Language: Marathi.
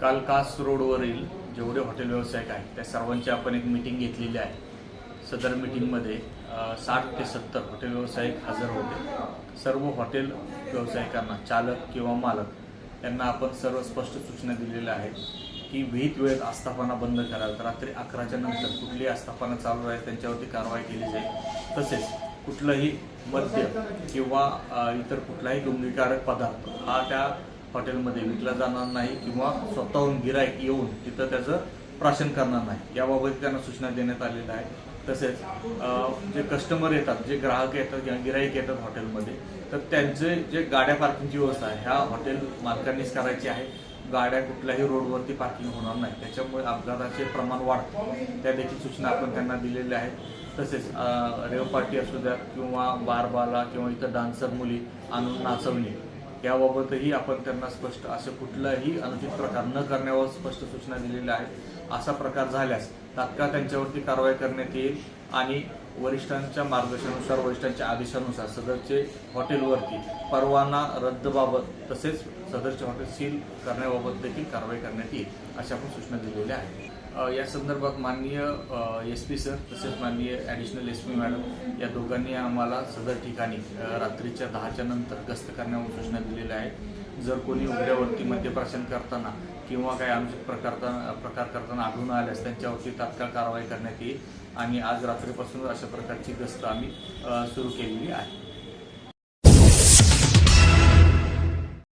काल कास रोडवरील जेवढे हॉटेल व्यावसायिक आहेत त्या सर्वांची आपण एक मिटिंग घेतलेली आहे. सदर मिटिंगमध्ये साठ ते सत्तर हॉटेल व्यावसायिक हजर होते. सर्व हॉटेल व्यावसायिकांना चालक किंवा मालक यांना आपण सर्व स्पष्ट सूचना दिलेल्या आहेत की विहित वेळेत आस्थापना बंद कराल तर रात्री अकराच्या नंतर कुठलीही आस्थापना चालू राहील त्यांच्यावरती कारवाई केली जाईल. तसेच कुठलंही मद्य किंवा इतर कुठलाही गुंगीकारक पदार्थ हा त्या हॉटेलमध्ये विकला जाणार नाही किंवा स्वतःहून गिरायक येऊन तिथं त्याचं प्राशन करणार नाही. याबाबत त्यांना सूचना देण्यात आलेल्या आहेत. तसेच जे कस्टमर येतात जे ग्राहक येतात किंवा गिराईक येतात हॉटेलमध्ये तर त्यांचे जे गाड्या पार्किंगची व्यवस्था आहे ह्या हॉटेल मालकांनीच करायची आहे. गाड्या कुठल्याही रोडवरती पार्किंग होणार नाही. त्याच्यामुळे अपघाताचे प्रमाण वाढते. त्या देखील सूचना आपण त्यांना दिलेल्या आहेत. तसेच रेव पार्टी असू द्या किंवा बारबाला किंवा इतर डान्सर मुली आणून नाचवणे. याबाबतही आपण त्यांना स्पष्ट असं कुठलाही अनुचित प्रकार न करण्यावर स्पष्ट सूचना दिलेल्या आहेत. असा प्रकार झाल्यास तात्काळ त्यांच्यावरती कारवाई करण्यात येईल आणि वरिष्ठांच्या मार्गदर्शनानुसार वरिष्ठांच्या आदेशानुसार सदरचे हॉटेलवरती परवाना रद्दबाबत तसेच सदरचे हॉटेल सील करण्याबाबत देखील कारवाई करण्यात येईल अशा पण सूचना दिलेल्या आहेत या संदर्भात माननीय एस पी सर तसेच माननीय ॲडिशनल एस पी मॅडम या दोघांनी आम्हाला सदर ठिकाणी रात्रीच्या दहाच्या नंतर गस्त करण्यावर सूचना दिलेल्या आहेत. जर कोणी उघड्यावरती मद्यप्राशन करताना किंवा काही आमचे प्रकार प्रकार करताना आढळून आल्यास त्यांच्यावरती तात्काळ कारवाई करण्यात येईल. आणि आज रात्रीपासून अशा प्रकारची गस्त आम्ही सुरू केलेली आहे.